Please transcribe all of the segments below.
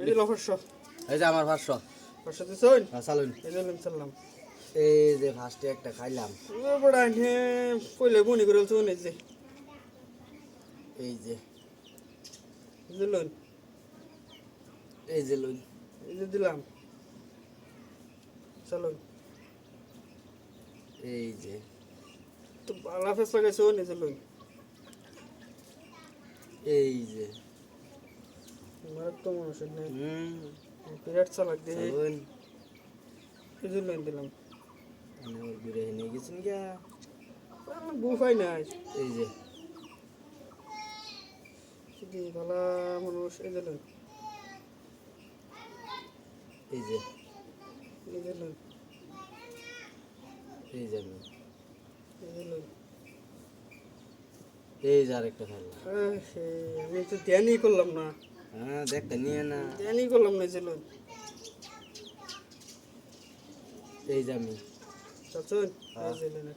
এই যে আমার পাঁচশো। পাঁচশো দিছুন হ্যাঁ, চালুন। এই দিলাম চাললাম। এই যে ফার্স্টে একটা খাইলাম। বড় আনে পয়লে বনি করে চুন এই যে। এই যে। দিলুন এই যে লুন এই যে দিলাম। চালুন। এই যে। তো বালা ফেস লাগাইছো এই যে লুন এই যে। আমার তো মানুষ নেই হুম। বিরাট চালাক দিয়ে এই যে লুন দিলাম। আমি ওর ঘুরে নিয়ে গেছেন গিয়া? বু নাই এই যে। বালা মানুষ এই যে এই যে। এই যে এই যে। এই যে এই যে আরেকটা আমি তো ধ্যানই করলাম না। হ্যাঁ দেখতে নিয়ে না। ধ্যানই করলাম না এই হ্যাঁ। যে লুন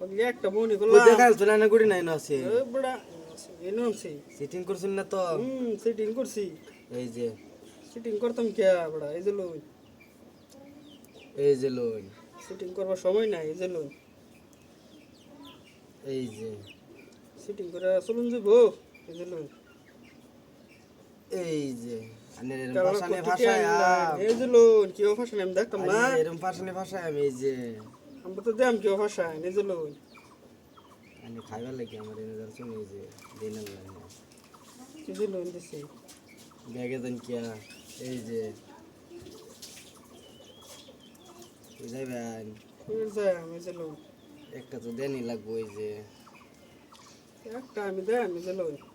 ওই একটা বনি করলাম দেখাল না গুড়ি নাই না আছে? বড়া সিটিং করছেন না তো? হুম সেটিং করছি। এই যে। সেটিং করতাম কে বড়া এই যে লুন এই যে লোন সেটিং করবার সময় নাই এই যে লুন এই যে। সেটিং করে চলুন যাব এই যে লুন এই যে আমরা তো দেম কেউ লুন। আমি খাইবার লাগি আমার এনে যে দিন দিছি। ব্যাগে দেন কিয়া এই যে। ফির আমি যে লুন। একটা তো দেনই লাগবো এই যে। একটা আমি দেয় আমি যে লুন।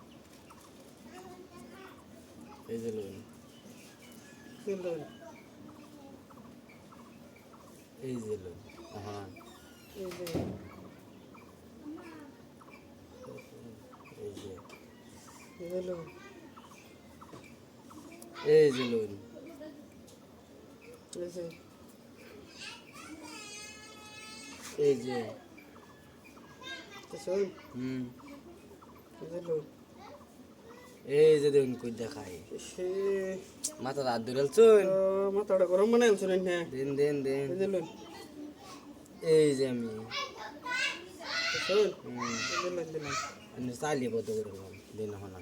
এই যে লোন এই যে হ্যাঁ এই যে। এই যে। লুন এই যে হুম। এই যে লুন এই যে দেখুন কই দেখাই। মাথা হাত চুন আহ, মাথাটা গরম বানাই আনছো না দেন দেন দেন। এই যে আমি। চালিয়ে বদ্ধ করে দিন হনা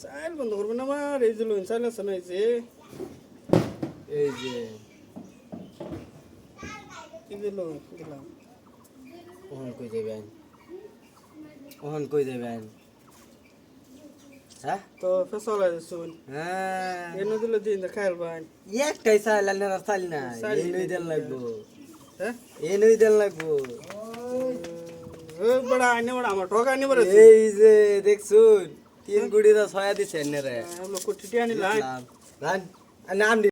চাইল বন্ধ করবেন আমার এই যে লুন চাইল আছে না এই যে। এই যে। এই যে লুন দিলাম ওহন কই যাবেন? ওহন কই যাবেন? হ্যাঁ? তো ফেসলা শুন। হ্যাঁ। এনে দিলে দিন খাইল ভাই। একটাই আর না চাল না। চাল এই নই দেন লাগবো। হ্যাঁ? এই নই দেন লাগবো। বড় আইনে বড় আমার ঠকা আনি বড় এই যে দেখছুন তিন গুড়ি দা ছয়া দিছে নে রে। কোটি আনি লাই নাম নাম